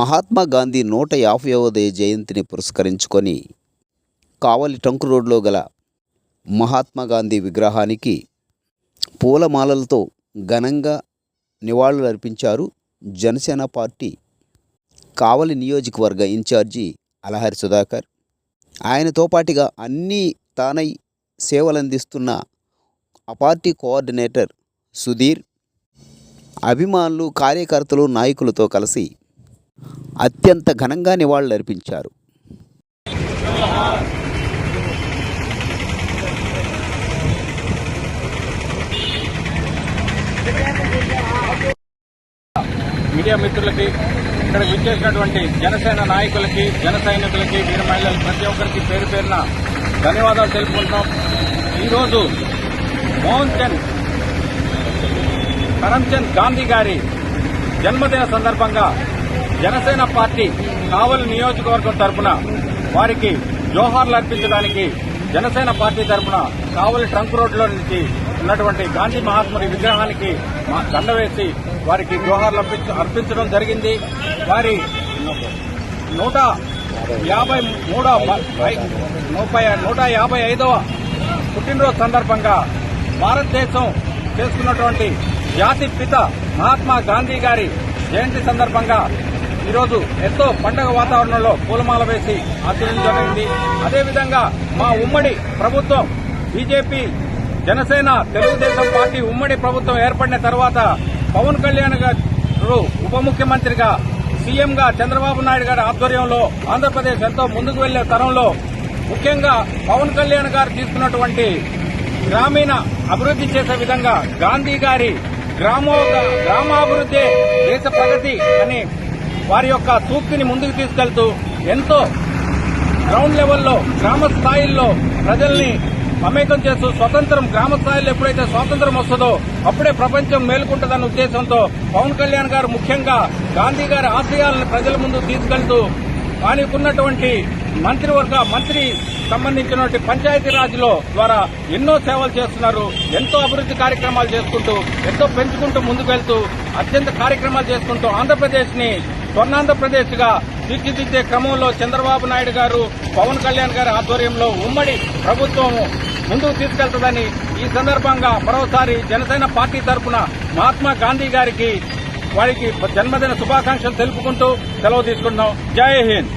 మహాత్మా గాంధీ నూట యాభైవదయ జయంతిని పురస్కరించుకొని కావలి టంకు రోడ్లో గల మహాత్మా గాంధీ విగ్రహానికి పూలమాలలతో ఘనంగా నివాళులు అర్పించారు జనసేన పార్టీ కావలి నియోజకవర్గ ఇన్ఛార్జి అలహరి సుధాకర్. ఆయనతో పాటుగా అన్నీ తానై సేవలందిస్తున్న ఆ పార్టీ కోఆర్డినేటర్ సుధీర్. అభిమానులు కార్యకర్తలు నాయకులతో కలిసి అత్యంత ఘనంగా నివాళులర్పించారు మీడియా మిత్రులకి ఇక్కడ విచ్చేసినటువంటి జనసేన నాయకులకి జన సైనికులకి వీర మహిళలు ప్రతి ఒక్కరికి పేరు పేరున ధన్యవాదాలు తెలుపుకుంటున్నాం. ఈరోజు మోహన్ చంద్ కరమ్చంద్ గాంధీ గారి జన్మదిన సందర్భంగా జనసేన పార్టీ కావలి నియోజకవర్గం తరపున వారికి జోహార్లు అర్పించడానికి జనసేన పార్టీ తరపున కావలి ట్రంక్ రోడ్లో నుంచి ఉన్నటువంటి గాంధీ మహాత్ముడి విగ్రహానికి మా దండ వేసి వారికి జోహార్లు అర్పించడం జరిగింది. వారి నూట యాభై మూడవ ముప్పై నూట యాభై ఐదవ పుట్టినరోజు సందర్భంగా భారతదేశం చేసుకున్నటువంటి జాతి పిత మహాత్మా గాంధీ గారి జయంతి సందర్భంగా ఈరోజు ఎంతో పండగ వాతావరణంలో పూలమాల వేసి ఆచరించడం జరిగింది. అదేవిధంగా మా ఉమ్మడి ప్రభుత్వం బీజేపీ జనసేన తెలుగుదేశం పార్టీ ఉమ్మడి ప్రభుత్వం ఏర్పడిన తర్వాత పవన్ కళ్యాణ్ గారు ఉప ముఖ్యమంత్రిగా సీఎంగా చంద్రబాబు నాయుడు గారి ఆధ్వర్యంలో ఆంధ్రప్రదేశ్ ఎంతో ముందుకు వెళ్ళే తరంలో ముఖ్యంగా పవన్ కళ్యాణ్ గారు తీసుకున్నటువంటి గ్రామీణ అభివృద్ధి చేసే విధంగా గాంధీ గారి గ్రామో గ్రామాభివృద్ధి దేశ ప్రగతి అని వారి యొక్క సూక్తిని ముందుకు తీసుకెళ్తూ ఎంతో గ్రౌండ్ లెవెల్లో గ్రామ స్థాయిల్లో ప్రజల్ని మమేకం చేస్తూ స్వతంత్రం గ్రామ స్థాయిలో ఎప్పుడైతే స్వాతంత్రం వస్తుందో అప్పుడే ప్రపంచం మేలుకుంటుందన్న ఉద్దేశంతో పవన్ కళ్యాణ్ గారు ముఖ్యంగా గాంధీ గారి ఆశయాలను ప్రజల ముందు తీసుకెళ్తూ ఆయనకున్నటువంటి మంత్రివర్గ మంత్రి సంబంధించినటువంటి పంచాయతీరాజ్లో ద్వారా ఎన్నో సేవలు చేస్తున్నారు ఎంతో అభివృద్ధి కార్యక్రమాలు చేసుకుంటూ ఎంతో పెంచుకుంటూ ముందుకెళ్తూ అత్యంత కార్యక్రమాలు చేసుకుంటూ ఆంధ్రప్రదేశ్ ని స్వర్ణాంధ్రప్రదేశ్గా తీర్చిదిద్దే క్రమంలో చంద్రబాబు నాయుడు గారు పవన్ కళ్యాణ్ గారి ఆధ్వర్యంలో ఉమ్మడి ప్రభుత్వం ముందుకు తీసుకెళ్తుందని ఈ సందర్భంగా మరోసారి జనసేన పార్టీ తరఫున మహాత్మా గాంధీ గారికి వారికి జన్మదిన శుభాకాంక్షలు తెలుపుకుంటూ సెలవు తీసుకుంటున్నాం. జై హింద్.